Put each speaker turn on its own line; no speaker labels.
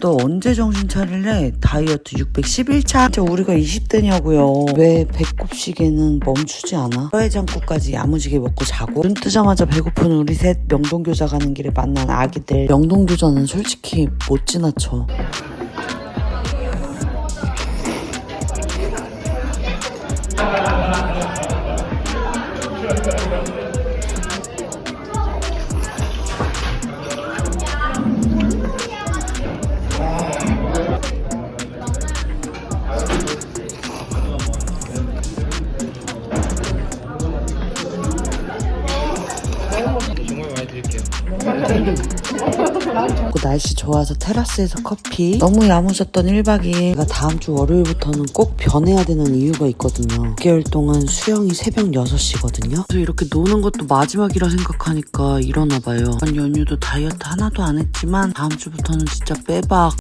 너 언제 정신 차릴래? 다이어트 611차. 진짜 우리가 20대냐고요. 왜 배꼽 시계는 멈추지 않아? 뼈해장국까지 야무지게 먹고 자고 눈 뜨자마자 배고픈 우리 셋 명동교자 가는 길에 만난 아기들. 명동교자는 솔직히 못 지나쳐. 날씨 좋아서 테라스에서 커피. 너무 야무졌던 1박 2일. 제가 다음 주 월요일부터는 꼭 변해야 되는 이유가 있거든요. 6개월 동안 수영이 새벽 6시거든요. 그래서 이렇게 노는 것도 마지막이라 생각하니까 일어나 봐요. 이번 연휴도 다이어트 하나도 안 했지만 다음 주부터는 진짜 빼박